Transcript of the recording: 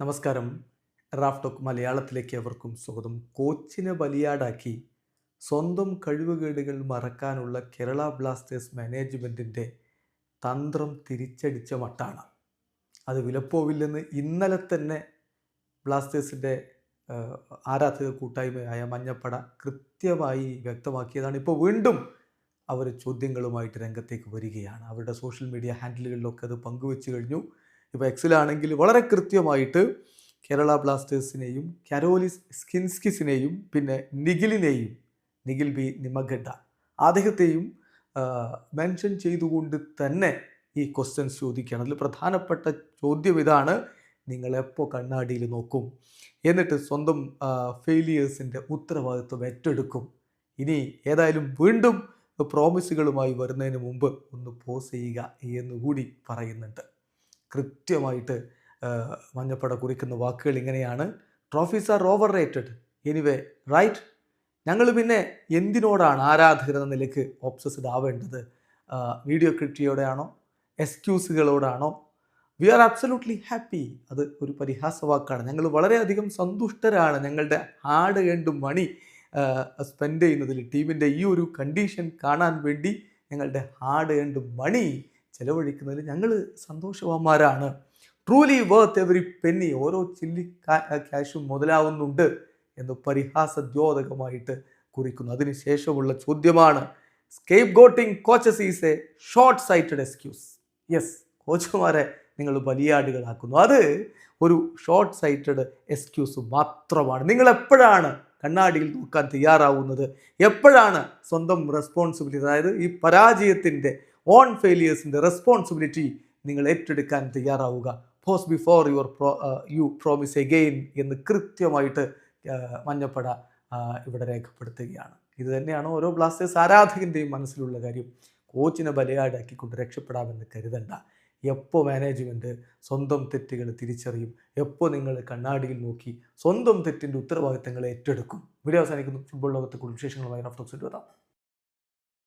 നമസ്കാരം. Raf talk മലയാളത്തിലേക്ക് അവർക്കും സ്വാഗതം. കോച്ചിനെ ബലിയാടാക്കി സ്വന്തം കഴിവുകേടുകൾ മറക്കാനുള്ള കേരള ബ്ലാസ്റ്റേഴ്സ് മാനേജ്മെന്റിന്റെ തന്ത്രം തിരിച്ചടിച്ച മട്ടാണ്. അത് വിലപ്പോവില്ലെന്ന് ഇന്നലെ തന്നെ ബ്ലാസ്റ്റേഴ്സിന്റെ ആരാധക കൂട്ടായ്മയായ മഞ്ഞപ്പട കൃത്യമായി വ്യക്തമാക്കിയതാണ്. ഇപ്പോൾ വീണ്ടും അവർ ചോദ്യങ്ങളുമായിട്ട് രംഗത്തേക്ക് വരികയാണ്. അവരുടെ സോഷ്യൽ മീഡിയ ഹാൻഡിലുകളിലൊക്കെ അത് പങ്കുവെച്ച് കഴിഞ്ഞു. ഇപ്പോൾ എക്സിലാണെങ്കിൽ വളരെ കൃത്യമായിട്ട് കേരള ബ്ലാസ്റ്റേഴ്സിനെയും കരോലിസ് സ്കിൻസ്കിസിനെയും പിന്നെ നിഖിലിനെയും നിഖിൽ ബി നിമഗഡ അദ്ദേഹത്തെയും മെൻഷൻ ചെയ്തുകൊണ്ട് തന്നെ ഈ ക്വസ്റ്റ്യൻസ് ചോദിക്കുകയാണ്. അതിൽ പ്രധാനപ്പെട്ട ചോദ്യം ഇതാണ് നിങ്ങൾ എപ്പോൾ കണ്ണാടിയിൽ നോക്കും? എന്നിട്ട് സ്വന്തം ഫെയിലിയേഴ്സിന്റെ ഉത്തരവാദിത്വം ഏറ്റെടുക്കും. ഇനി ഏതായാലും വീണ്ടും പ്രോമിസുകളുമായി വരുന്നതിന് മുമ്പ് ഒന്ന് പോസ് ചെയ്യുക എന്നുകൂടി പറയുന്നുണ്ട്. കൃത്യമായിട്ട് മഞ്ഞപ്പട കുറിക്കുന്ന വാക്കുകൾ ഇങ്ങനെയാണ്. Trophies are overrated anyway right ഞങ്ങൾ പിന്നെ എന്തിനോടാണ് ആരാധകർ എന്ന നിലയ്ക്ക് ഓബ്സസ്ഡ് ആവേണ്ടത്? വീഡിയോ ക്രിറ്റിയോടെയാണോ എക്സ്ക്യൂസുകളോടാണോ വി ആർ അബ്സല്യൂട്ട്ലി ഹാപ്പി അത് ഒരു പരിഹാസവാക്കാണ് ഞങ്ങൾ വളരെയധികം സന്തുഷ്ടരാണ്. ഞങ്ങളുടെ ഹാർഡ് ഏണ്ട് മണി സ്പെൻഡ് ചെയ്യുന്നതിൽ ടീമിന്റെ ഈ ഒരു കണ്ടീഷൻ കാണാൻ വേണ്ടി ഞങ്ങളുടെ ഹാർഡ് ഏണ്ട് മണി ചെലവഴിക്കുന്നതിൽ ഞങ്ങൾ സന്തോഷവാന്മാരാണ്. ട്രൂലി വർത്ത് എവറി പെന്നി ഓരോ ചില്ലി ക്യാഷും മുതലാവുന്നുണ്ട് എന്ന് പരിഹാസദ്യോതകമായിട്ട് കുറിക്കുന്നു. അതിനുശേഷമുള്ള ചോദ്യമാണ്. Scapegoating coaches is a short sighted excuse yes കോച്ചുമാരെ നിങ്ങൾ ബലിയാടുകളാക്കുന്നു അത് ഒരു ഷോർട്ട് സൈറ്റഡ് എക്സ്ക്യൂസ് മാത്രമാണ്. നിങ്ങൾ എപ്പോഴാണ് കണ്ണാടിയിൽ നോക്കാൻ തയ്യാറാവുന്നത്? എപ്പോഴാണ് സ്വന്തം റെസ്പോൺസിബിലിറ്റി അതായത് ഈ പരാജയത്തിന്റെ ഓൺ ഫെയിലിയേഴ്സിന്റെ റെസ്പോൺസിബിലിറ്റി നിങ്ങൾ ഏറ്റെടുക്കാൻ തയ്യാറാവുക. Pause before your pro you promise again എന്ന് കൃത്യമായിട്ട് മഞ്ഞപ്പട ഇവിടെ രേഖപ്പെടുത്തുകയാണ്. ഇത് തന്നെയാണ് ഓരോ ബ്ലാസ്റ്റേഴ്സ് ആരാധകന്റെയും മനസ്സിലുള്ള കാര്യം. കോച്ചിനെ ബലയാടാക്കിക്കൊണ്ട് രക്ഷപ്പെടാമെന്ന് കരുതണ്ട. എപ്പോൾ മാനേജ്മെന്റ് സ്വന്തം തെറ്റുകൾ തിരിച്ചറിയും എപ്പോൾ നിങ്ങൾ കണ്ണാടിയിൽ നോക്കി സ്വന്തം തെറ്റിന്റെ ഉത്തരവാദിത്തങ്ങൾ ഏറ്റെടുക്കും. വീഡിയോ അവസാനിക്കുന്നു. ഫുട്ബോൾ ലോകത്തെ കൂടുതൽ വിശേഷങ്ങളുമായി റഫ്റ്റോക്സ് എത്താം